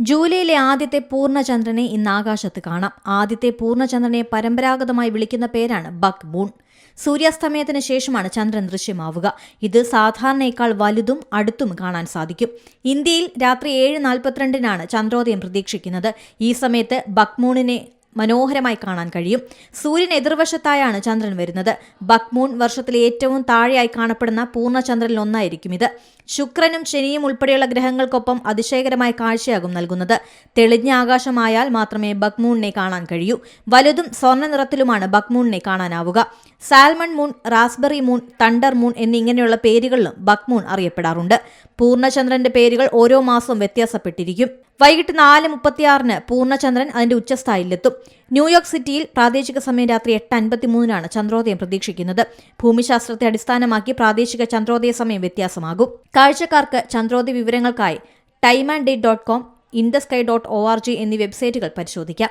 ജൂലൈയിലെ ആദ്യത്തെ പൂർണചന്ദ്രനെ ഇന്ന് ആകാശത്ത് കാണാം. ആദ്യത്തെ പൂർണചന്ദ്രനെ പരമ്പരാഗതമായി വിളിക്കുന്ന പേരാണ് ബക്ക് മൂൺ. സൂര്യാസ്തമയത്തിന് ശേഷമാണ് ചന്ദ്രൻ ദൃശ്യമാവുക. ഇത് സാധാരണയേക്കാൾ വലുതും അടുത്തും കാണാൻ സാധിക്കും. ഇന്ത്യയിൽ രാത്രി ഏഴ് നാൽപ്പത്തിരണ്ടിനാണ് ചന്ദ്രോദയം പ്രതീക്ഷിക്കുന്നത്. ഈ സമയത്ത് ബക്മൂണിനെ മനോഹരമായി കാണാൻ കഴിയും. സൂര്യൻ എതിർവശത്തായാണ് ചന്ദ്രൻ വരുന്നത്. ബക്മൂൺ വർഷത്തിലെ ഏറ്റവും താഴെയായി കാണപ്പെടുന്ന പൂർണചന്ദ്രനിൽ ഒന്നായിരിക്കും ഇത്. ശുക്രനും ശനിയും ഉൾപ്പെടെയുള്ള ഗ്രഹങ്ങൾക്കൊപ്പം അതിശയകരമായ കാഴ്ചയാകും നൽകുന്നത്. തെളിഞ്ഞ ആകാശമായാൽ മാത്രമേ ബക്മൂണിനെ കാണാൻ കഴിയൂ. വലുതും സ്വർണ നിറത്തിലുമാണ് ബക്മൂണിനെ കാണാനാവുക. Salmon moon raspberry moon thunder moon എന്നിങ്ങനെയുള്ള പേരുകളിലും ബക്മൂൺ അറിയപ്പെടാറുണ്ട്. പൂർണചന്ദ്രന്റെ പേരുകൾ ഓരോ മാസവും വ്യത്യാസപ്പെട്ടിരിക്കും. വൈകിട്ട് നാല് മുപ്പത്തിയാറിന് പൂർണചന്ദ്രൻ അതിന്റെ ഉച്ചസ്ഥായിലെത്തും. ന്യൂയോർക്ക് സിറ്റിയിൽ പ്രാദേശിക സമയം രാത്രി എട്ട് അൻപത്തിമൂന്നിനാണ് ചന്ദ്രോദയം പ്രതീക്ഷിക്കുന്നത്. ഭൂമിശാസ്ത്രത്തെ അടിസ്ഥാനമാക്കി പ്രാദേശിക ചന്ദ്രോദയ സമയം വ്യത്യാസമാകും. കാഴ്ചക്കാർക്ക് ചന്ദ്രോദയ വിവരങ്ങൾക്കായി time and date dot com in the sky dot O R G എന്നീ വെബ്സൈറ്റുകൾ പരിശോധിക്കാം.